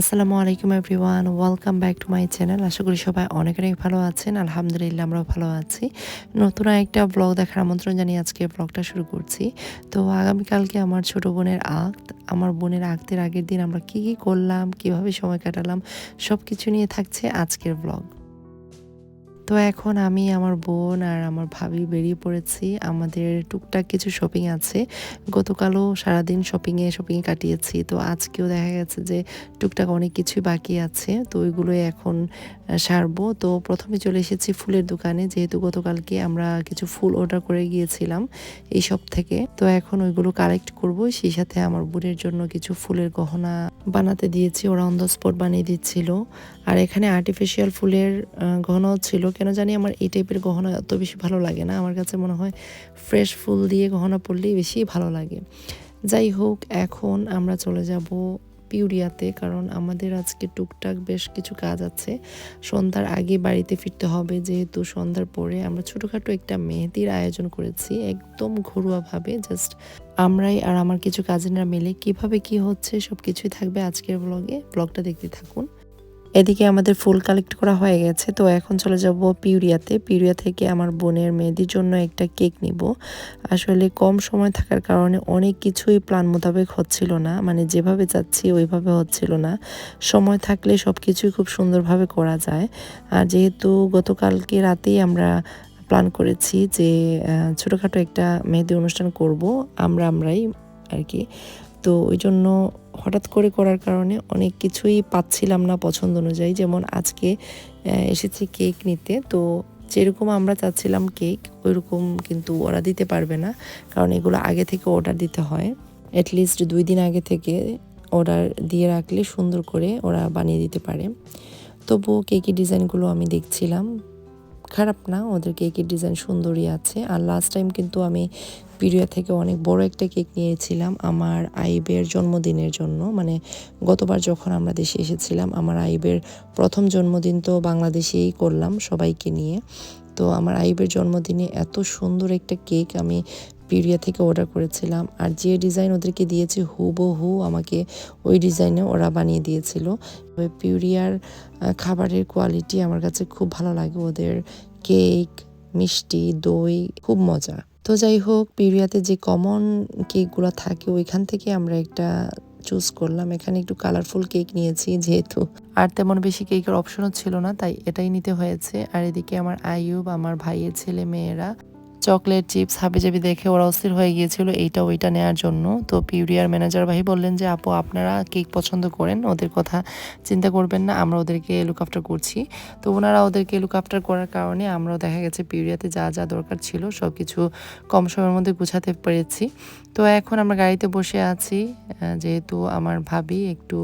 আসসালামু আলাইকুম everyone, welcome back to my channel. আশা করি সবাই অনেক অনেক ভালো আছেন। আলহামদুলিল্লাহ আমরাও ভালো আছি। নতুন একটা ব্লগ দেখার আমন্ত্রণ জানিয়ে আজকে ব্লগটা শুরু করছি। তো আগামীকালকে আমার ছোট বোনের আঁক, আমার বোনের আঁকতের আগের দিন আমরা কি কী করলাম, কীভাবে সময় কাটালাম সব কিছু নিয়ে থাকছে আজকের ব্লগ তো এখন আমি আমার বোন আর আমার ভাবি বেরিয়ে পড়েছি। আমাদের টুকটাক কিছু শপিং আছে। গতকালও সারাদিন শপিংয়ে শপিংয়ে কাটিয়েছি। তো আজকেও দেখা গেছে যে টুকটাক অনেক কিছুই বাকি আছে। তো ওইগুলোই এখন সারবো। তো প্রথমে চলে এসেছি ফুলের দোকানে। যেহেতু গতকালকে আমরা কিছু ফুল অর্ডার করে গিয়েছিলাম এই সব থেকে। তো এখন ওইগুলো কালেক্ট করব। সেই সাথে আমার বোনের জন্য কিছু ফুলের গহনা বানাতে দিয়েছি। ওরা অন দ্য স্পট বানিয়ে দিচ্ছিল। আর এখানে আর্টিফিশিয়াল ফুলের গহনাও ছিল। কেন জানি আমার এই টাইপের গহনা এত বেশি ভালো লাগে না। আমার কাছে মনে হয় ফ্রেশ ফুল দিয়ে গহনা পরলেই বেশি ভালো লাগে। যাই হোক, এখন আমরা চলে যাব পিউরিয়াতে কারণ আমাদের আজকে টুকটাক বেশ কিছু কাজ আছে। সন্ধ্যার আগে বাড়িতে ফিরতে হবে যেহেতু সন্ধ্যার পরে আমরা ছোটোখাটো একটা মেহেদির আয়োজন করেছি একদম ঘরোয়াভাবে। জাস্ট আমরাই আর আমার কিছু কাজিনরা মিলে কীভাবে কি হচ্ছে সব কিছুই থাকবে আজকের ব্লগে ব্লগটা দেখতে থাকুন। এদিকে আমাদের ফুল কালেক্ট করা হয়ে গেছে, তো এখন চলে যাব পিউরিয়াতে। পিউরিয়া থেকে আমার বোনের মেহেদির জন্য একটা কেক নিব। আসলে কম সময় থাকার কারণে অনেক কিছুই প্ল্যান মোতাবেক হচ্ছিল না মানে যেভাবে চাচ্ছি ওইভাবে হচ্ছিল না। সময় থাকলে সব কিছুই খুব সুন্দরভাবে করা যায়। আর যেহেতু গতকালকে রাতেই আমরা প্ল্যান করেছি যে ছোটোখাটো একটা মেহেদি অনুষ্ঠান করব, আমরা আমরাই আর কি। তো ওই জন্য হঠাৎ করে করার কারণে অনেক কিছুই পাচ্ছিলাম না পছন্দ অনুযায়ী। যেমন আজকে এসেছি কেক নিতে। তো যেরকম আমরা চাচ্ছিলাম কেক, ওইরকম কিন্তু ওরা দিতে পারবে না। কারণ এগুলো আগে থেকে অর্ডার দিতে হয়। অ্যাটলিস্ট দুই দিন আগে থেকে অর্ডার দিয়ে রাখলে সুন্দর করে ওরা বানিয়ে দিতে পারে। তবুও কেকের ডিজাইনগুলো আমি দেখছিলাম। খারাপ না, ওদের কেকের ডিজাইন সুন্দরই আছে। আর লাস্ট টাইম কিন্তু আমি পিরিয়া থেকে অনেক বড় একটা কেক নিয়েছিলাম আমার আইবের জন্মদিনের জন্য। মানে গতবার যখন আমরা দেশে এসেছিলাম, আমার আইবের প্রথম জন্মদিন তো বাংলাদেশেই করলাম সবাইকে নিয়ে। তো আমার আইবের জন্মদিনে এত সুন্দর একটা কেক আমি পিরিয়া থেকে অর্ডার করেছিলাম। আর যে ডিজাইন ওদেরকে দিয়েছি হুবহু আমাকে ওই ডিজাইনে ওরা বানিয়ে দিয়েছিল। তবে পিউরিয়ার খাবারের কোয়ালিটি আমার কাছে খুব ভালো লাগে। ওদের কেক মিষ্টি, দই, খুব মজা। তো যাই হোক, পিউরিয়াতে যে কমন কেকগুলো থাকে, ওইখান থেকে আমরা একটা চুজ করলাম। এখানে একটু কালারফুল কেক নিয়েছি যেহেতু। আর তেমন বেশি কেকের অপশনও ছিল না, তাই এটাই নিতে হয়েছে। আর এদিকে আমার আইয়ুব, আমার ভাইয়ের ছেলে মেয়েরা চকলেট চিপস হাবিজাবি দেখে ওরা অস্থির হয়ে গিয়েছিল এইটা ওইটা নেওয়ার জন্য। তো পিউরিয়ার ম্যানেজার ভাই বললেন যে, আপু, আপনারা কেক পছন্দ করেন, ওদের কথা চিন্তা করবেন না, আমরা ওদেরকে লুক আফটার করছি। তো ওনারা ওদেরকে লুক আফটার করার কারণে আমরাও দেখা গেছে পিউরিয়াতে যা যা দরকার ছিল সব কিছু কম সময়ের মধ্যে গুছাতে পেরেছি। তো এখন আমরা গাড়িতে বসে আছি যেহেতু আমার ভাবি একটু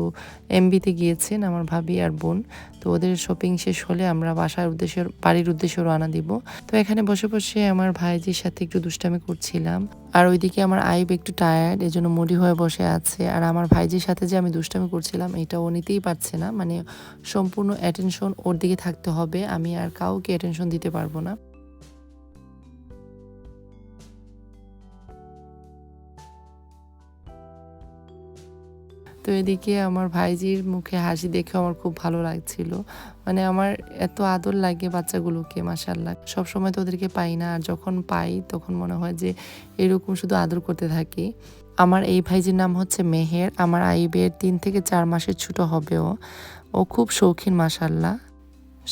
এমবিতে গিয়েছেন, আমার ভাবি আর বোন। তো ওদের শপিং শেষ হলে আমরা বাসার উদ্দেশ্যে, বাড়ির উদ্দেশ্যে রওনা দিব। তো এখানে বসে বসে আমার ভাইজির সাথে একটু দুষ্টামি করছিলাম। আর ওইদিকে আমার আইব একটু টায়ার্ড এজন্য মুডি হয়ে বসে আছে। আর আমার ভাইজির সাথে যে আমি দুষ্টামি করছিলাম, এটা ও নিতেই পারছে না। মানে সম্পূর্ণ অ্যাটেনশন ওর দিকে থাকতে হবে। আমি আর কাউকে অ্যাটেনশন দিতে পারব না। তো এদিকে আমার ভাইজির মুখে হাসি দেখে আমার খুব ভালো লাগছিল। মানে আমার এত আদর লাগে বাচ্চাগুলোকে মাসাল্লাহ সব সময় তো ওদেরকে পাই না, আর যখন পাই তখন মনে হয় যে এরকম শুধু আদর করতে থাকি। আমার এই ভাইজির নাম হচ্ছে মেহের, আমার আইবের তিন থেকে চার মাসের ছোটো হবেও। ও ও খুব শৌখিন মাসাল্লাহ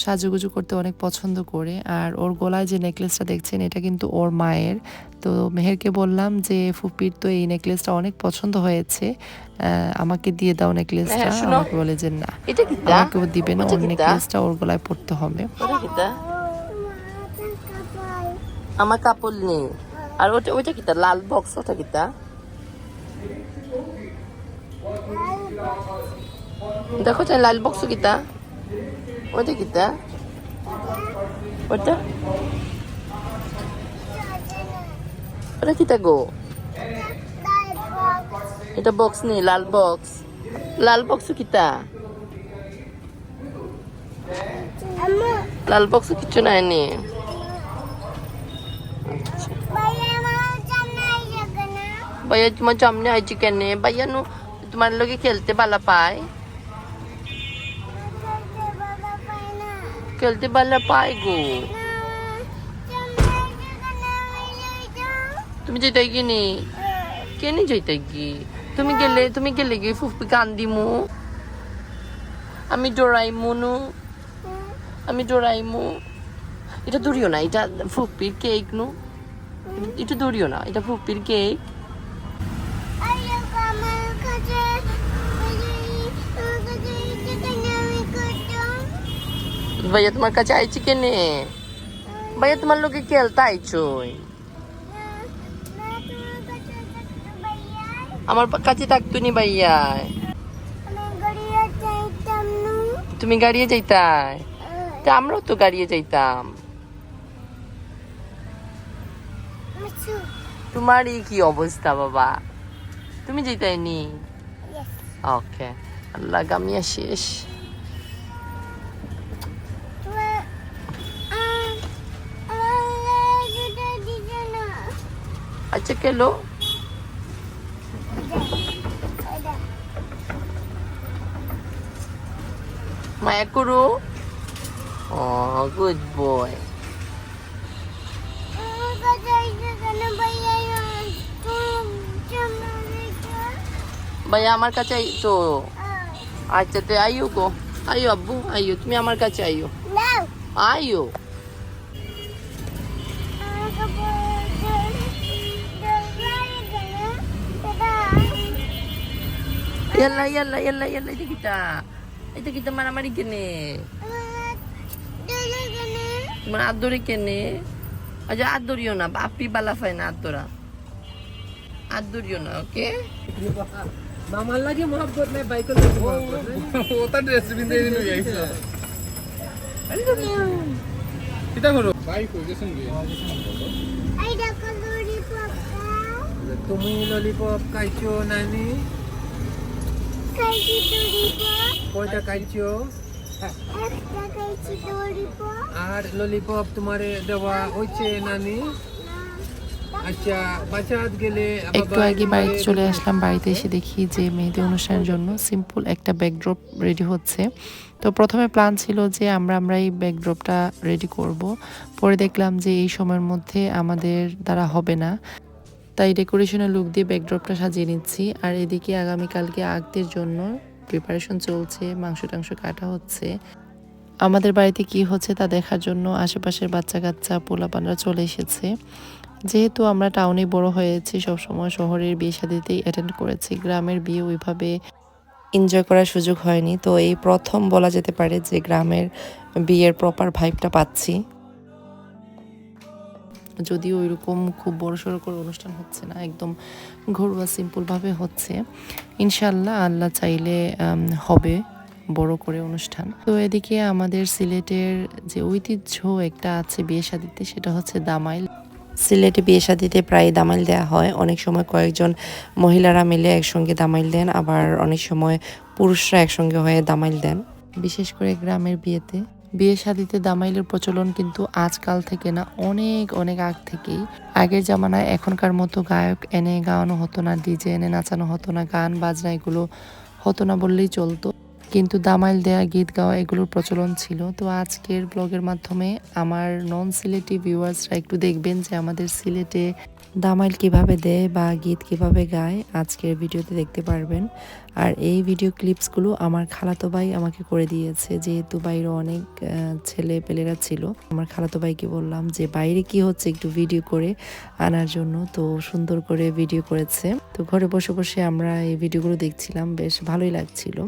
সাজুগুজু করতে অনেক পছন্দ করে। আর ওর গলায় যে নেকলেসটা দেখছেন এটা কিন্তু ওর মায়ের। তো মেহেরকে বললাম যে ফুপির তো এই নেকলেসটা অনেক পছন্দ হয়েছে আমাকে দিয়ে দাও নেকলেসটা। হ্যাঁ, আমাকে বলে যে না এটা কি দা? আমাকেও দিবে না ওর নেকলেসটা ওর গলায় পড়তে হবে। আমার কাপড় নেই। আর ওটা ওইটা কিতা লাল বক্স ওটা কিতা দেখো লাল বক্স কিতা ওটা কিতা ওটা ওটা কিতা গো এটা বক্স নেই লাল বক্স লাল বক্স কিতা লাল বক্স কিছু নাই নি ভাইয়া তোমার সামনে আইছি কেন ভাইয়া নু তোমার লগে খেলতে ভালো পায় খেলতে পারলে পাই গো। তুমি যেটাই কিনি কেনি যেটাই কি তুমি গেলে তুমি গেলে কি ফুফি কান্দিমু আমি ডোরাইমু নু। আমি ডোরাইমু। এটা দূরিও না, এটা ফুপির কেক নু। এটা দূরিও না, এটা ফুপির কেক। ভাইয়া তোমার কাছে আইছি কেনে ভাইয়া তোমার লোকে খেলতে আইছই আমার কাছে থাকতো নি ভাইয়া তুমি গাড়িয়ে যাইতাই তা আমরাও তো গাড়িয়ে যাইতাম তোমার তোমারই কি অবস্থা বাবা তুমি যেতাইনি ওকে আল্লাহ গামিয়া শেষ আচ্ছা কেলো মায়া করো ও গুড বয় ভাইয়া আমার কাছে আই তো আচ্ছা তে আইও গো আইও আব্বু আইও তুমি আমার কাছে আইও আইও ইয়াল্লা ইয়াল্লা ইয়াল্লা ইয়াল্লা এটা কিটা এটা কিটা মারামারি কেনে তোমার হাত কেনে আচ্ছা হাত না বাপি বালা ফাই না ধরা হাত না ওকে মামার লাগে মহব্বত নাই বাইকের লাগে ওটা ড্রেসবিন দিয়ে দিন যাইছ কিটা করো বাইক হই গেছেন কি তুমি ললিপপ খাইছো নানি কয়টা খাইছো? আর ললিপপ তোমারে দেওয়া হচ্ছে নানি? আচ্ছা গেলে একটু আগে বাড়িতে চলে আসলাম বাড়িতে এসে দেখি যে মেহেদি অনুষ্ঠানের জন্য সিম্পল একটা ব্যাকড্রপ রেডি হচ্ছে। তো প্রথমে প্ল্যান ছিল যে আমরা আমরা এই ব্যাকড্রপটা রেডি করব। পরে দেখলাম যে এই সময়ের মধ্যে আমাদের দ্বারা হবে না। তাই ডেকোরেশনের লুক দিয়ে ব্যাকড্রপটা সাজিয়ে নিচ্ছি। আর এদিকে আগামীকালকে আগদের জন্য প্রিপারেশন চলছে, মাংস টাংস কাটা হচ্ছে। আমাদের বাড়িতে কি হচ্ছে তা দেখার জন্য আশেপাশের বাচ্চা কাচ্চা পোলাপানরা চলে এসেছে। যেহেতু আমরা টাউনে বড় হয়েছি, সবসময় শহরের বিয়ে শাদিতেই অ্যাটেন্ড করেছি। গ্রামের বিয়ে ওইভাবে এনজয় করার সুযোগ হয়নি। তো এই প্রথম বলা যেতে পারে যে গ্রামের বিয়ের প্রপার ভাইবটা পাচ্ছি। যদিও ওইরকম খুব বড় সড়ো করে অনুষ্ঠান হচ্ছে না, একদম ঘরোয়া সিম্পলভাবে হচ্ছে। ইনশাল্লাহ আল্লাহ চাইলে হবে বড় করে অনুষ্ঠান। তো এদিকে আমাদের সিলেটের যে ঐতিহ্য একটা আছে বিয়ে শাদিতে সেটা হচ্ছে দামাইল। সিলেটে বিয়ে শাদিতে প্রায় দামাইল দেওয়া হয়। অনেক সময় কয়েকজন মহিলারা মিলে একসঙ্গে দামাইল দেন, আবার অনেক সময় পুরুষরা একসঙ্গে হয়ে দামাইল দেন। বিশেষ করে গ্রামের বিয়েতে বিয়ে শাদিতে দামাইলের প্রচলন কিন্তু আজকাল থেকে না, অনেক অনেক আগ থেকেই। আগের জামানায় এখনকার মতো গায়ক এনে গাওয়ানো হতো না, ডিজে এনে নাচানো হতো না, গান, বাজনা এগুলো হতো না বললেই চলতো। কিন্তু দামাইল দেয়া গীত গাওয়া এগুলোর প্রচলন ছিল। তো আজকের ব্লগের মাধ্যমে আমার নন সিলেটি ভিউয়ার্সরা একটু দেখবেন যে আমাদের সিলেটে দামাইল কীভাবে দেয় বা গীত কীভাবে গায় আজকের ভিডিওতে দেখতে পারবেন। আর এই ভিডিও ক্লিপসগুলো আমার খালাতো ভাই আমাকে করে দিয়েছে। যেহেতু বাইরে অনেক ছেলে পেলেরা ছিল, আমার খালাতো ভাইকে বললাম যে বাইরে কি হচ্ছে একটু ভিডিও করে আনার জন্য। তো সুন্দর করে ভিডিও করেছে। তো ঘরে বসে বসে আমরা এই ভিডিওগুলো দেখছিলাম, বেশ ভালোই লাগছিল।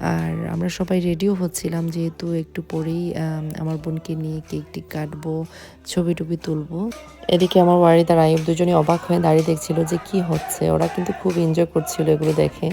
আর আমরা সবাই রেডিও হচ্ছিলাম যেহেতু একটু পরেই আম, আমার বোনকে নিয়ে কেক টেক কাটবো ছবি টবি তুলবো। এদিকে আমার বাড়ি আইব দুজনে অবাক হয়ে দাঁড়িয়ে দেখছিল যে কি হচ্ছে। ওরা কিন্তু খুব এনজয় করছিল এগুলো দেখে।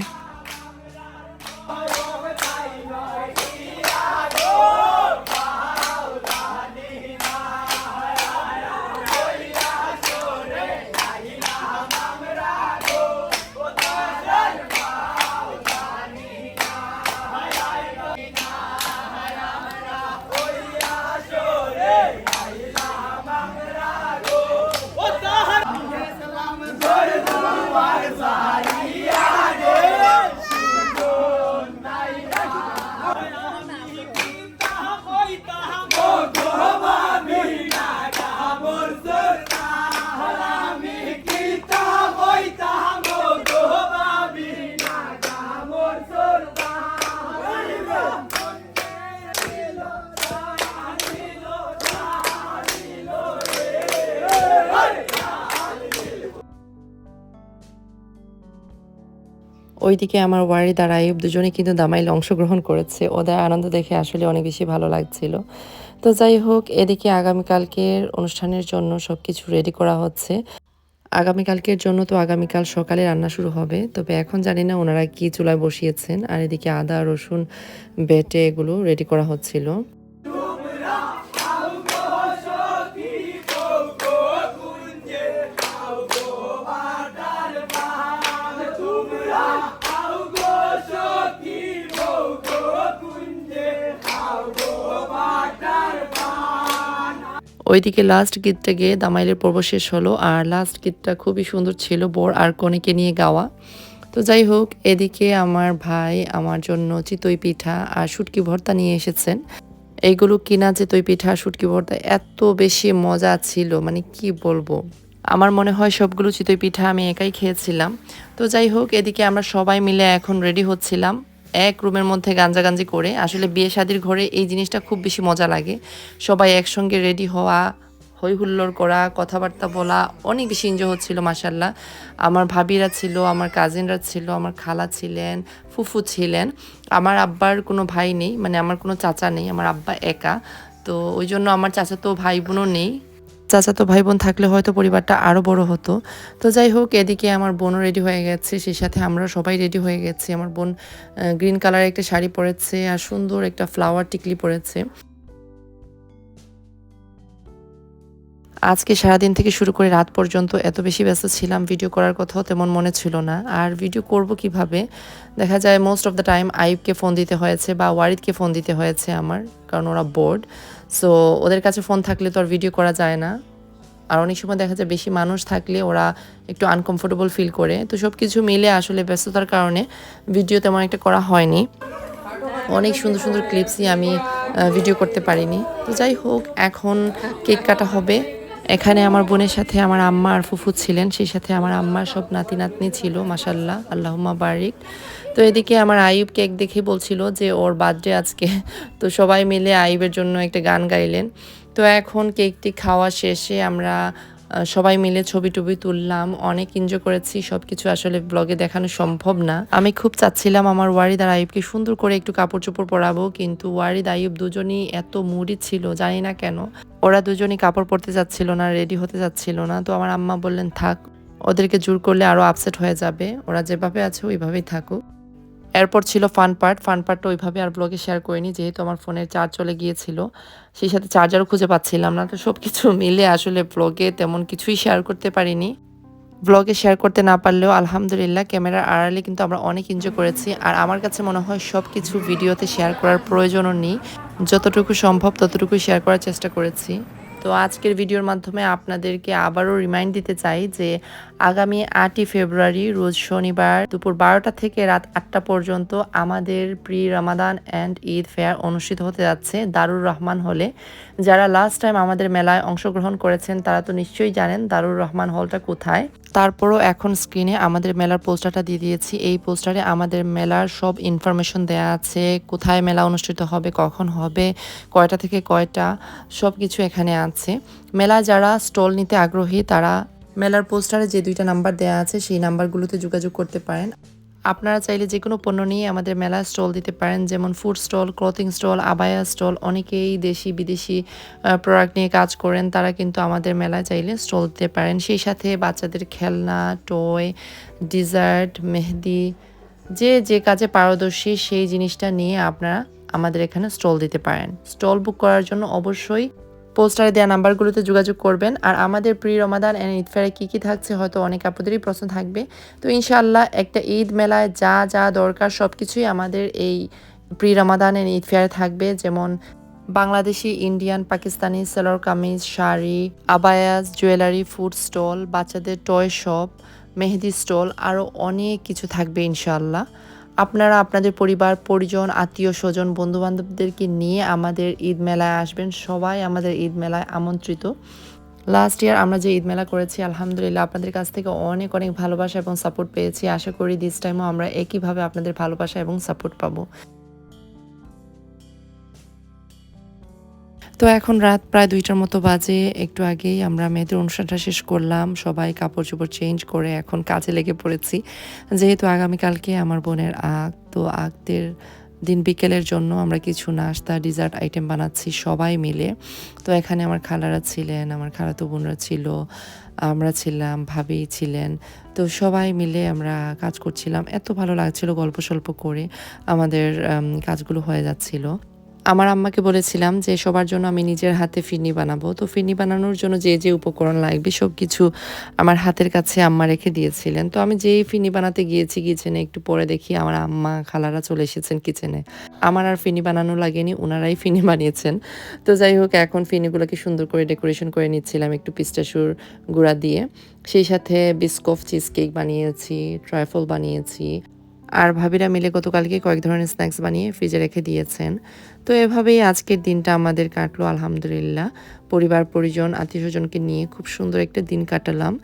ওইদিকে আমার ওয়ারি দ্বারা দুজনে কিন্তু দামাইলে অংশগ্রহণ করেছে। ওদের আনন্দ দেখে আসলে অনেক বেশি ভালো লাগছিল। তো যাই হোক, এদিকে আগামীকালকের অনুষ্ঠানের জন্য সব কিছু রেডি করা হচ্ছে। আগামীকালকের জন্য তো আগামীকাল সকালে রান্না শুরু হবে। তবে এখন জানি না ওনারা কী চুলায় বসিয়েছেন। আর এদিকে আদা, রসুন, বেটে এগুলো রেডি করা হচ্ছিল। ওইদিকে লাস্ট গীতটা গিয়ে দামাইলের পর্ব শেষ হলো। আর লাস্ট গীতটা খুবই সুন্দর ছিল, বর আর কনেকে নিয়ে গাওয়া। তো যাই হোক, এদিকে আমার ভাই আমার জন্য চিতই পিঠা আর শুটকি ভর্তা নিয়ে এসেছেন। এইগুলো কিনা চিতই পিঠা শুটকি ভর্তা এত বেশি মজা ছিল মানে কি বলব? আমার মনে হয় সবগুলো চিতই পিঠা আমি একাই খেয়েছিলাম। তো যাই হোক, এদিকে আমরা সবাই মিলে এখন রেডি হচ্ছিলাম। এক রুমের মধ্যে গাঞ্জাগাঞ্জি করে। আসলে বিয়ে শাদির ঘরে এই জিনিসটা খুব বেশি মজা লাগে। সবাই একসঙ্গে রেডি হওয়া হই হুল্লোড় করা, কথাবার্তা বলা অনেক বেশি এনজয় হচ্ছিল মাসাল্লাহ আমার ভাবিরা ছিল, আমার কাজিনরা ছিল, আমার খালা ছিলেন, ফুফু ছিলেন। আমার আব্বার কোনো ভাই নেই মানে আমার কোনো চাচা নেই, আমার আব্বা একা। তো ওই জন্য আমার চাচা তো ভাই বোনও নেই। চাচাতো ভাই বোন থাকলে হয়তো পরিবারটা আরও বড় হতো। তো যাই হোক, এদিকে আমার বোনও রেডি হয়ে গেছে, সেই সাথে আমরা সবাই রেডি হয়ে গেছি। আমার বোন গ্রিন কালারের একটা শাড়ি পরেছে আর সুন্দর একটা ফ্লাওয়ার টিকলি পরেছে। আজকে সারাদিন থেকে শুরু করে রাত পর্যন্ত এত বেশি ব্যস্ত ছিলাম ভিডিও করার কথাও তেমন মনে ছিল না। আর ভিডিও করব কীভাবে? দেখা যায় মোস্ট অফ দ্য টাইম আইবকে ফোন দিতে হয়েছে বা ওয়ারিদকে ফোন দিতে হয়েছে আমার, কারণ ওরা বোর্ড সো ওদের কাছে ফোন থাকলে তো আর ভিডিও করা যায় না। আর অনেক সময় দেখা যায় বেশি মানুষ থাকলে ওরা একটু আনকমফোর্টেবল ফিল করে। তো সব কিছু মিলে আসলে ব্যস্ততার কারণে ভিডিও তেমন একটা করা হয়নি। অনেক সুন্দর সুন্দর ক্লিপসই আমি ভিডিও করতে পারিনি। তো যাই হোক, এখন কেক কাটা হবে। এখানে আমার বোনের সাথে আমার আম্মা আর ফুফু ছিলেন, সেই সাথে আমার আম্মার সব নাতি নাতনি ছিল মাসাল্লাহ আল্লাহমা বারিক। তো এদিকে আমার আইব কেক দেখে বলছিল যে ওর বার্থডে আজকে, তো সবাই মিলে আইবের জন্য একটা গান গাইলেন। তো এখন কেকটি খাওয়া শেষে আমরা সবাই মিলে ছবি টবি তুললাম, অনেক এনজয় করেছি, সবকিছু আসলে ব্লগে দেখানো সম্ভব না। আমি খুব চাচ্ছিলাম আমার ওয়ারিদ আর আইবকে সুন্দর করে একটু কাপড় চোপড় পরাবো, কিন্তু ওয়ারিদ আইব দুজনই এত মুডি ছিল, জানি না কেন। ওরা দুজনই কাপড় পরতে যাচ্ছিল না রেডি হতে যাচ্ছিল না। তো আমার আম্মা বললেন, থাক, ওদেরকে জোর করলে আরও আপসেট হয়ে যাবে। ওরা যেভাবে আছে ওইভাবেই থাকুক। এরপর ছিল ফান পার্ট। ফান পার্টটা ওইভাবে আর ব্লগে শেয়ার করিনি, যেহেতু আমার ফোনের চার্জ চলে গিয়েছিল। সেই সাথে চার্জারও খুঁজে পাচ্ছিলাম না, তো সব কিছু মিলে আসলে ব্লগে তেমন কিছুই শেয়ার করতে পারিনি। ব্লগে শেয়ার করতে না পারলেও আলহামদুলিল্লাহ ক্যামেরার আড়ালে কিন্তু আমরা অনেক এনজয় করেছি। আর আমার কাছে মনে হয় সব কিছু ভিডিওতে শেয়ার করার প্রয়োজনও নেই। যতটুকু সম্ভব ততটুকুই শেয়ার করার চেষ্টা করেছি। তো আজকের ভিডিওর মাধ্যমে আপনাদেরকে আবারও রিমাইন্ড দিতে চাই যে আগামী আটই ফেব্রুয়ারি রোজ শনিবার দুপুর বারোটা থেকে রাত আটটা পর্যন্ত আমাদের pre Ramadan and Eid fair অনুষ্ঠিত হতে যাচ্ছে দারুর রহমান হলে। যারা লাস্ট টাইম আমাদের মেলায় অংশগ্রহণ করেছেন, তারা তো নিশ্চয়ই জানেন দারুর রহমান হলটা কোথায়। তারপরও এখন স্ক্রিনে আমাদের মেলার পোস্টারটা দিয়ে দিয়েছি। এই পোস্টারে আমাদের মেলার সব ইনফরমেশন দেয়া আছে। কোথায় মেলা অনুষ্ঠিত হবে, কখন হবে, কয়টা থেকে কয়টা সব কিছু এখানে আছে। মেলা যারা স্টল নিতে আগ্রহী, তারা মেলার পোস্টারে যে দুইটা নাম্বার দেওয়া আছে, সেই নাম্বারগুলোতে যোগাযোগ করতে পারেন। আপনারা চাইলে যে কোনো পণ্য নিয়ে আমাদের মেলায় স্টল দিতে পারেন, যেমন food stall, clothing stall, abaya stall, অনেকেই দেশি, বিদেশি প্রোডাক্ট নিয়ে কাজ করেন, তারা কিন্তু আমাদের মেলায় চাইলে স্টল দিতে পারেন। সেই সাথে বাচ্চাদের খেলনা টয় ডিজার্ট মেহেদি, যে যে কাজে পারদর্শী সেই জিনিসটা নিয়ে আপনারা আমাদের এখানে স্টল দিতে পারেন। স্টল বুক করার জন্য অবশ্যই পোস্টারে দেওয়া নাম্বারগুলোতে যোগাযোগ করবেন। আর আমাদের প্রি রমাদান অ্যান্ড ঈদ ফেয়ারে কী কী থাকছে হয়তো অনেক আপুদেরই প্রশ্ন থাকবে। তো ইনশাআল্লাহ একটা ঈদ মেলায় যা যা দরকার সব কিছুই আমাদের এই প্রি রমাদান অ্যান্ড ঈদ ফেয়ারে থাকবে। যেমন Bangladeshi, Indian, Pakistani salwar kameez, sari, abayas, jewellery, food stall, বাচ্চাদের টয় শপ মেহেদি স্টল আরও অনেক কিছু থাকবে ইনশাআল্লাহ। আপনারা আপনাদের পরিবার, পরিজন, আত্মীয়, স্বজন বন্ধু বান্ধবদেরকে নিয়ে আমাদের ঈদ মেলায় আসবেন। সবাই আমাদের ঈদ মেলায় আমন্ত্রিত। লাস্ট ইয়ার আমরা যে ঈদ মেলা করেছি, আলহামদুলিল্লাহ আপনাদের কাছ থেকে অনেক অনেক ভালোবাসা এবং সাপোর্ট পেয়েছি। আশা করি দিস টাইমও আমরা একইভাবে আপনাদের ভালোবাসা এবং সাপোর্ট পাবো। তো এখন রাত প্রায় দুইটার মতো বাজে, একটু আগেই আমরা মেয়েদের অনুষ্ঠানটা শেষ করলাম। সবাই কাপড় চোপড় চেঞ্জ করে এখন কাজে লেগে পড়েছি। যেহেতু আগামীকালকে আমার বোনের আগ, তো আগদের দিন বিকেলের জন্য আমরা কিছু নাস্তা ডিজার্ট আইটেম বানাচ্ছি সবাই মিলে। তো এখানে আমার খালারা ছিলেন, আমার খালাতো বোনরা ছিল, আমরা ছিলাম, ভাবি ছিলেন। তো সবাই মিলে আমরা কাজ করছিলাম। এত ভালো লাগছিল গল্প সল্প করে। আমাদের কাজগুলো হয়ে যাচ্ছিল। আমার আম্মাকে বলেছিলাম যে, সবার জন্য আমি নিজের হাতে ফিরনি বানাবো। তো ফিরনি বানানোর জন্য যে যে উপকরণ লাগবে সব কিছু আমার হাতের কাছে আম্মা রেখে দিয়েছিলেন। তো আমি যেই ফিরনি বানাতে গিয়েছি কিচেনে, একটু পরে দেখি আমার আম্মা, খালারা চলে এসেছেন কিচেনে। আমার আর ফিনি বানানো লাগেনি ওনারাই ফিনি বানিয়েছেন। তো যাই হোক, এখন ফিনিগুলোকে সুন্দর করে ডেকোরেশন করে নিচ্ছিলাম একটু পিস্টাসুর গুঁড়া দিয়ে। সেই সাথে বিস্কফ চিজ কেক বানিয়েছি, ট্রাইফল বানিয়েছি। আর ভাবিরা মিলে গতকালকে কয়েক ধরনের স্ন্যাক্স বানিয়ে ফ্রিজে রেখে দিয়েছেন। তো এভাবেই আজকের দিনটা আমাদের কাটলো, আলহামদুলিল্লাহ। পরিবার, পরিজন আত্মীয় স্বজনকে নিয়ে খুব সুন্দর একটা দিন কাটালাম।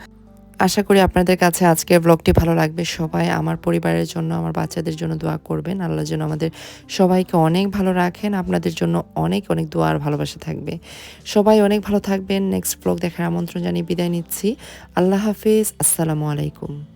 আশা করি আপনাদের কাছে আজকের ব্লগটি ভালো লাগবে সবাই। আমার পরিবারের জন্য, আমার বাচ্চাদের জন্য দোয়া করবেন। আল্লাহ যেন আমাদের সবাইকে অনেক ভালো রাখেন, আপনাদের জন্য অনেক অনেক দোয়া আর ভালোবাসা থাকবে। সবাই অনেক ভালো থাকবেন। নেক্সট ব্লগ দেখার আমন্ত্রণ জানিয়ে বিদায় নিচ্ছি। আল্লাহ হাফিজ। আসসালামু আলাইকুম।